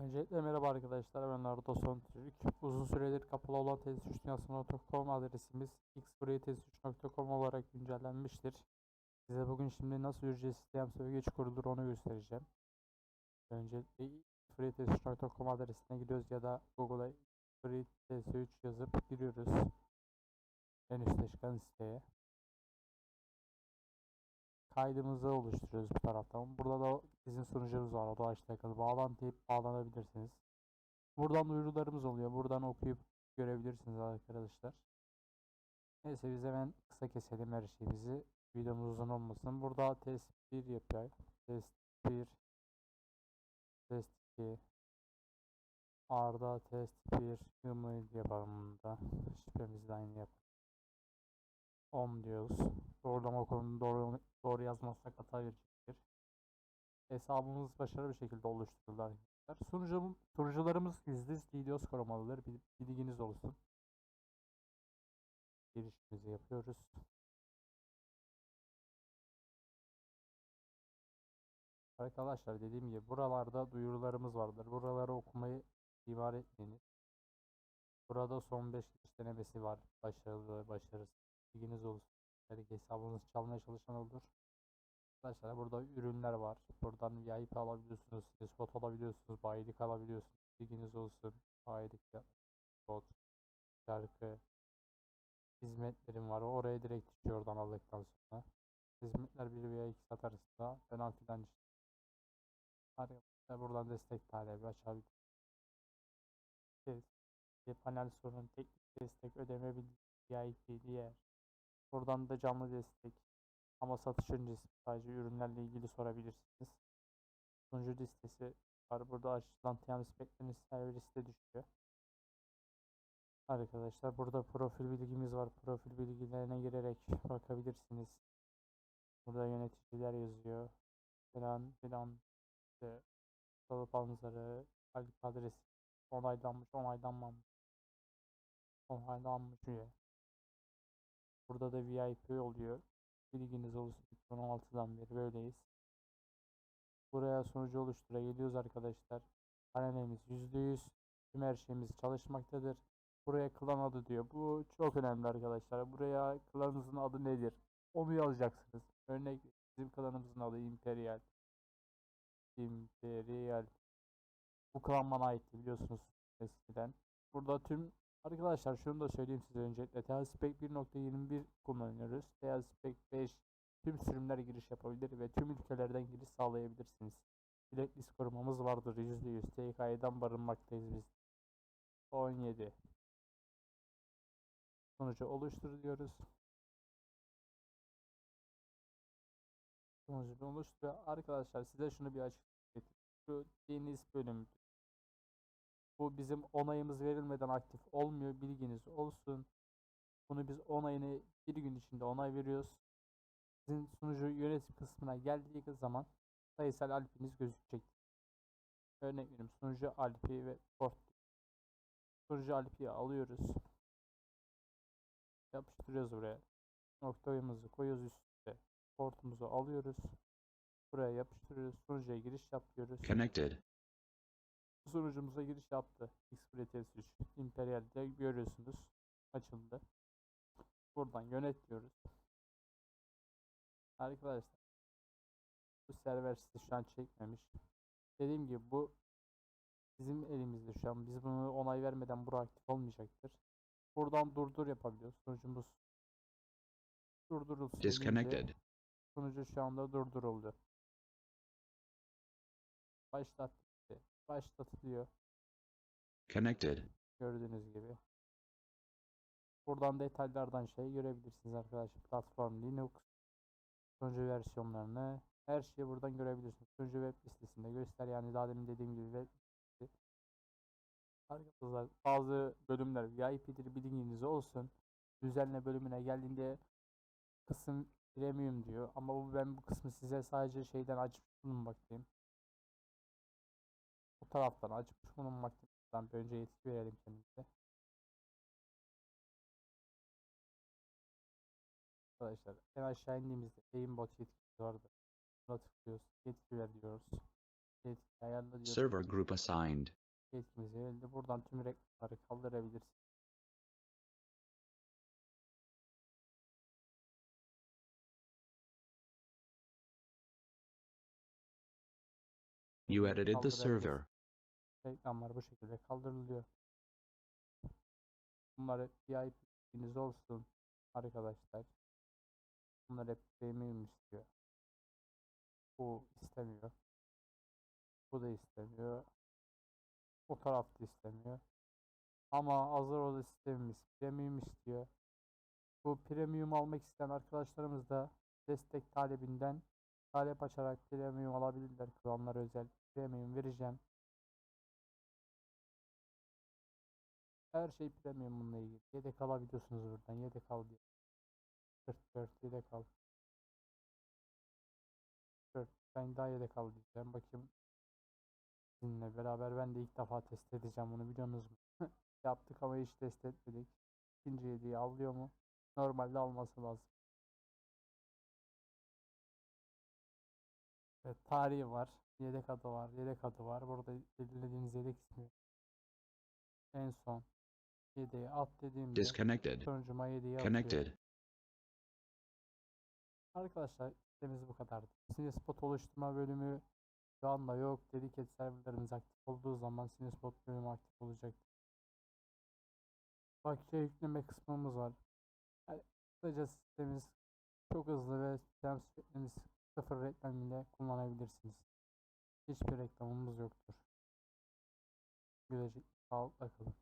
Öncelikle merhaba arkadaşlar ben Naruto Son Türk. Uzun süredir kapalı olan test3dünyası.com adresimiz xfreetest3.com olarak güncellenmiştir. Size bugün şimdi nasıl ücretsiz sistem söyleygeç kurulur onu göstereceğim. Öncelikle xfreetest3.com adresine gidiyoruz ya da Google'a xfreetest3 yazıp giriyoruz. En üstte çıkan siteye. Kaydımızı oluşturuyoruz bu taraftan. Burada da sizin sunucunuz var. O da açıkta kalı. Bağlantı deyip bağlanabilirsiniz. Buradan duyurularımız oluyor. Buradan okuyup görebilirsiniz arkadaşlar. Neyse biz hemen kısa keselim her şeyimizi. Videomuz uzun olmasın. Burada test 1 yapıyor. Test 1 Test 2 Arda test 1 Humanoid yapalım da. Şifremizi de aynı yapalım. 10 diyoruz. Doğrulama konunu doğru, doğru yazmazsak hata verecektir. Hesabımız başarılı bir şekilde oluşturuldu arkadaşlar. Sunucu, sunucularımız %100 DDoS korumalıdır. Bil- Bilginiz olsun. Girişimizi yapıyoruz. Arkadaşlar dediğim gibi buralarda duyurularımız vardır. Buraları okumayı ihmal etmeyiniz. Burada son 5 giriş denemesi var. Başarılı, başarısız. Bilginiz olsun. Belki hesabınızı çalmaya çalışan olur. Arkadaşlar burada ürünler var. Buradan VIP alabiliyorsunuz. Spot alabiliyorsunuz. Bayilik alabiliyorsunuz. Bilginiz olsun. Bayilik, spot, şarkı, hizmetlerim var. Oraya direkt düşüyor oradan aldıktan sonra. Hizmetler 1 veya 2 saat arasında falan filan. Arkadaşlar buradan destek talebi açabilirsiniz. Bir panel sorun, teknik destek, ödeme VIP diğer. Buradan da canlı destek. Ama satış öncesi sadece ürünlerle ilgili sorabilirsiniz. Sunucu listesi var. Burada açılan TM spekleriniz serviste düşüyor. Arkadaşlar burada profil bilgimiz var. Profil bilgilerine girerek bakabilirsiniz. Burada yöneticiler yazıyor. Falan filan. İşte salı panzarı, adresi, onaylanmış, onaylanmamış, onaylanmış üye. Burada da VIP oluyor. Bilginiz olsun. 2016'dan beri böyleyiz. Buraya sunucu oluştura geliyoruz arkadaşlar. Panelimiz %100. Tüm her şeyimiz çalışmaktadır. Buraya klan adı diyor. Bu çok önemli arkadaşlar. Buraya klanınızın adı nedir? Onu yazacaksınız. Örnek bizim klanımızın adı Imperial. Imperial. Bu klan bana aitti biliyorsunuz eskiden. Burada tüm Arkadaşlar şunu da söyleyeyim size öncelikle. TLSpec 1.21 kullanıyoruz. TLSpec 5 tüm sürümler giriş yapabilir ve tüm ülkelerden giriş sağlayabilirsiniz. Blacklist korumamız vardır %100. TK'den barınmaktayız biz. 17 Sonucu oluştur diyoruz. Sonucu oluşturuyor. Arkadaşlar size şunu bir açıklayayım. Şu deniz bölümü bu bizim onayımız verilmeden aktif olmuyor. Bilginiz olsun. Bunu biz onayını bir gün içinde onay veriyoruz. Sizin sunucu yönetim kısmına geldiği zaman sayısal alpiniz gözükecek. Örnek veriyorum sunucu alpi ve port. Sunucu alpiyi alıyoruz. Yapıştırıyoruz buraya. Noktayımızı koyuyoruz üstüne. Portumuzu alıyoruz. Buraya yapıştırıyoruz. Sunucuya giriş yapıyoruz. Connected. Sunucumuza giriş yaptı. Xpretes 3 Imperial'de görüyorsunuz. Açıldı. Buradan yönet diyoruz. Arkadaşlar bu server sizi şu an çekmemiş. Dediğim gibi bu bizim elimizde şu an. Biz bunu onay vermeden bura aktif olmayacaktır. Buradan durdur yapabiliyoruz. Sunucumuz durdurulsun. Disconnected. Sunucu şu anda durduruldu. Başlat. Başlatılıyor. Connected. Gördüğünüz gibi. Buradan detaylardan şey görebilirsiniz arkadaşlar. Platform Linux sunucu versiyonlarını her şeyi buradan görebilirsiniz. Sunucu web listesinde göster yani daha demin dediğim gibi web listesi. Arkadaşlar bazı bölümler VIP'dir bilginiz olsun. Düzenle bölümüne geldiğinde kısım premium diyor ama bu ben bu kısmı size sadece şeyden açıp bulunmaktayım. Bu taraftan açıp bulunmaktayım. bir önce yetki verelim kendimize. Arkadaşlar en aşağı indiğimizde aimbot yetkisi vardı. Buna tıklıyoruz. Yetki ver diyoruz. Yetki ayarla diyoruz. Server group assigned. Yetkimiz verildi. Buradan tüm reklamları kaldırabilirsiniz. You edited the server. Reklamlar bu şekilde kaldırılıyor. Bunlar hep VIP'niz olsun arkadaşlar. Bunlar hep premium istiyor. Bu istemiyor. Bu da istemiyor. O taraf da istemiyor. Ama hazır oda sistemimiz premium istiyor. Bu premium almak isteyen arkadaşlarımız da destek talebinden talep açarak premium alabilirler. Klanlar özel premium vereceğim. Her şey premium bununla ilgili. Yedek alabiliyorsunuz buradan. Yedek al diyor. 44 yedek al. 4 ben daha yedek al diyeceğim. Bakayım. Sizinle beraber ben de ilk defa test edeceğim bunu biliyorsunuz mu? Yaptık ama hiç test etmedik. İkinci yediği alıyor mu? Normalde alması lazım. Evet, tarihi var. Yedek adı var. Yedek adı var. Burada belirlediğiniz yedek ismi. En son yedeği at dediğimde Disconnected. sonucuma yedeği atıyor. Connected. Arkadaşlar sitemiz bu kadardı. Sinespot oluşturma bölümü şu anda yok. Dedicated serverlarımız aktif olduğu zaman Sinespot bölümü aktif olacak. Bakiye yükleme kısmımız var. Yani kısaca sitemiz çok hızlı ve sistem süreklemiz sıfır reklam ile kullanabilirsiniz. Hiçbir reklamımız yoktur. Gülecek sağlıkla kalın.